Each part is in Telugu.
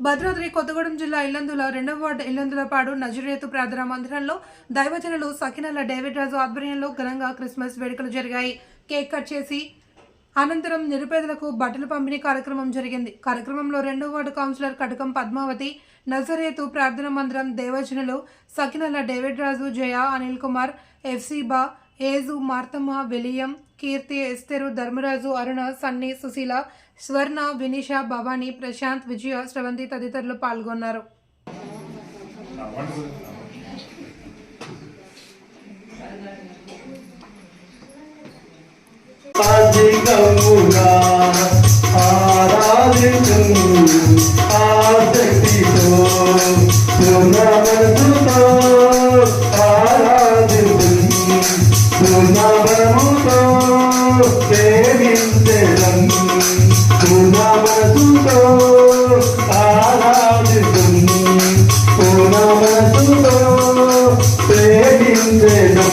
భద్రాద్రి కొత్తగూడెం జిల్లా ఇల్లందుల రెండవ వార్డు ఇల్లందులపాడు నజరేతు ప్రార్థనా మందిరంలో దైవజనులు సకినల డేవిడ్ రాజు ఆధ్వర్యంలో ఘనంగా క్రిస్మస్ వేడుకలు జరిగాయి. కేక్ కట్ చేసి అనంతరం నిరుపేదలకు బట్టలు పంపిణీ కార్యక్రమం జరిగింది. కార్యక్రమంలో రెండవ ward councillor Katakam Padmavathi Nazareth ప్రార్థన మందిరం దేవజనులు సకినల David Raju Jaya Anil Kumar ఎఫ్సీబా age Marthamma William Keerthi Esther Dharmaraju Aruna Sunny Susheela Swarna Vinisha Bhavani Prashanth Vijaya Sravanthi తదితరులు పాల్గొన్నారు. అధికముగా మనసుతో ప్రేమించడం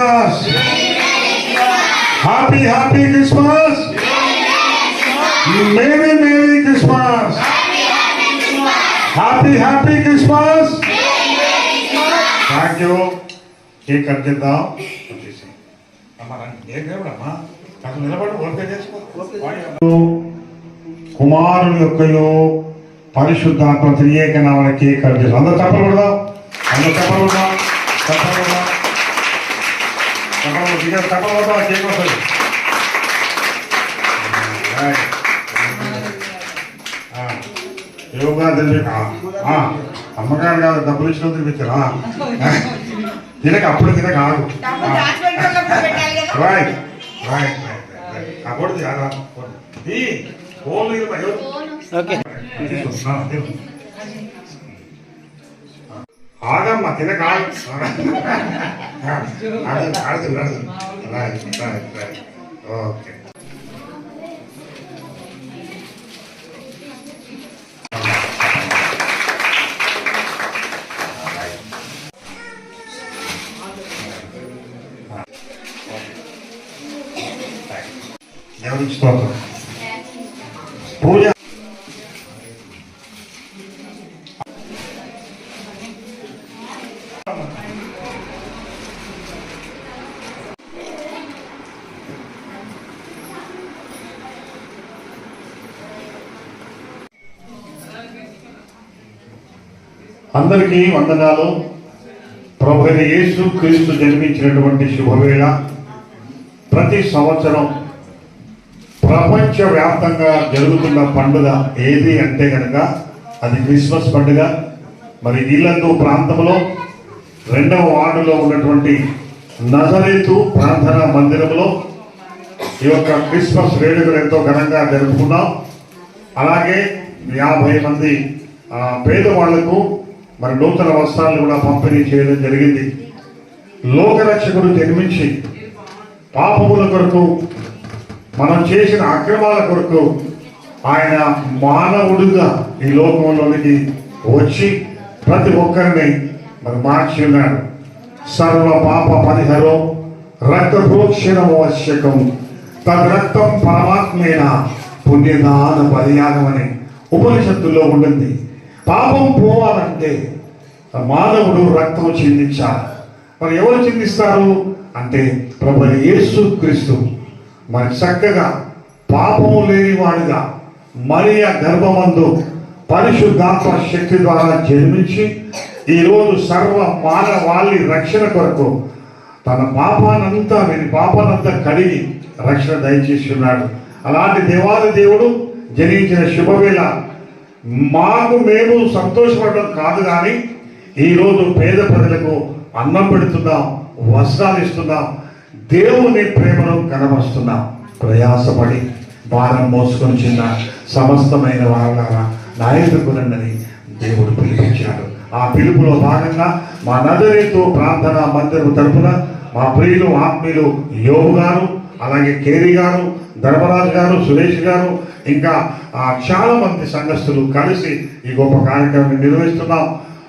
Christmas! Happy, happy Christmas! Merry, Merry Christmas! Happy, happy Christmas! Thank you cake cut చేద్దాం. వచ్చేసి అమ్మా రండి. కేక్ లేవడమ్మా నిలబడి చేసుకో. కుమారుని యొక్కయో పరిశుద్ధాత్మ త్రియేక నామన కేక్ కట్ చేస్తాం అందరూ చెప్పకూడదా అందరూ చెప్పకూడదా తప్పకుండా తప్పకుండా అమ్మగారు కాదు డబ్బులు ఇచ్చిన తినిపించారా తినక అప్పుడు తినక ఆగు రైట్ రైట్ ఓకే. ஆகம்மா தின கால் அடுத்து அடுத்து அடுத்து ஓகே Thank you. అందరికీ వందనాలు. ప్రభు యేసు క్రీస్తు జన్మించినటువంటి శుభవేళ. ప్రతి సంవత్సరం ప్రపంచ వ్యాప్తంగా జరుగుతున్న పండుగ ఏది అంటే కనుక అది క్రిస్మస్ పండుగ. మరి ఇల్లందు ప్రాంతంలో రెండవ వార్డులో ఉన్నటువంటి నజరేతు ప్రార్థనా మందిరంలో ఈ యొక్క క్రిస్మస్ వేడుకలు ఎంతో ఘనంగా జరుపుకున్నాం. అలాగే యాభై మంది పేదవాళ్ళకు మరి నూతన వస్త్రాలు కూడా పంపిణీ చేయడం జరిగింది. లోకరక్షకుడు జన్మించి పాపముల కొరకు మనం చేసిన అక్రమాల కొరకు ఆయన మానవుడుగా ఈ లోకంలోనికి వచ్చి ప్రతి ఒక్కరిని మరి మార్చి ఉన్నాడు సర్వ పాప పరిహరం రక్త ప్రోక్షణం ఆవశ్యకం. తద్రక్తం పరమాత్మేన పుణ్యదాన బలియాగం అని ఉపనిషత్తుల్లో ఉంటుంది. పాపం పోవాలంటే మానవుడు రక్తం చిందించాలి. మరి ఎవరు చిందిస్తారు? అంటే ప్రభు యేసు క్రీస్తు. మరి చక్కగా పాపము లేనివాడుగా మరియ గర్భమందు పరిశుద్ధాత్మ శక్తి ద్వారా జన్మించి ఈరోజు సర్వ మానవాళి రక్షణ కొరకు తన పాపానంతా వీరి పాపానంతా కడిగి రక్షణ దయచేసి ఉన్నాడు. అలాంటి దేవాది దేవుడు జనించిన శుభవేళ మాకు మేము సంతోషపడడం కాదు కానీ ఈరోజు పేద ప్రజలకు అన్నం పెడుతున్నాం వస్త్రాలు ఇస్తున్నాం దేవుని ప్రేమను కనబరుస్తున్నాం. ప్రయాసపడి భారం మోసుకొని చిన్న సమస్తమైన వాళ్ళ నాయకులనని దేవుడు పిలిపించాడు. ఆ పిలుపులో భాగంగా మా నదరేతో ప్రార్థన మందిరం తరపున మా ప్రియులు ఆత్మీయులు యోగు గారు అలాగే కేరి గారు ధర్మరాజు గారు సురేష్ గారు ఇంకా ఆ, చాలా మంది సంఘస్థులు కలిసి ఈ గొప్ప కార్యక్రమాన్ని నిర్వహిస్తున్నాం.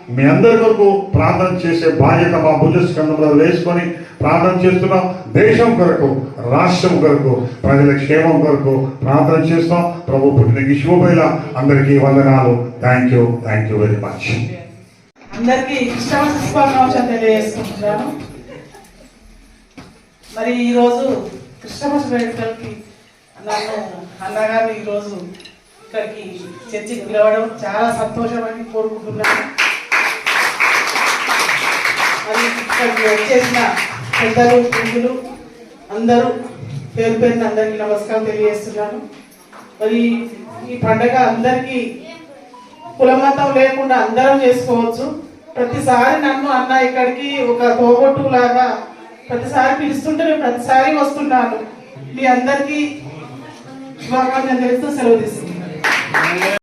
మీ అందరి కొరకు ప్రార్థన చేసే బాధ్యత మా భుజస్కంధంలో వేసుకొని ప్రార్థన చేస్తున్నాం. దేశం కొరకు రాష్ట్రం కొరకు ప్రజల క్షేమం కొరకు ప్రార్థన చేస్తాం ప్రభు పుట్టిన శుభమైన అందరికీ వందనాలు. Thank you thank you very much అందరికీ తెలియజేసుకుంటున్నాను. మరి ఈరోజు క్రిస్టమస్ వేడుకలకి నన్ను అన్నగారు ఈరోజు ఇక్కడికి చర్చికి పిలవడం చాలా సంతోషమని కోరుకుంటున్నాను. మరి ఇక్కడికి వచ్చేసిన పెద్దలు పురుగులు అందరూ పేరు పేరున అందరికీ నమస్కారం తెలియజేస్తున్నాను. మరి ఈ పండగ అందరికీ కులమతం లేకుండా అందరం చేసుకోవచ్చు. ప్రతిసారి నన్ను అన్న ఇక్కడికి ఒక తోబొట్టు లాగా ప్రతిసారి పిలుస్తుంటే నేను ప్రతిసారి వస్తున్నాను. మీ అందరికీ శుభాకాంక్షలు తెలుస్తూ సెలవు తీసుకుంటాను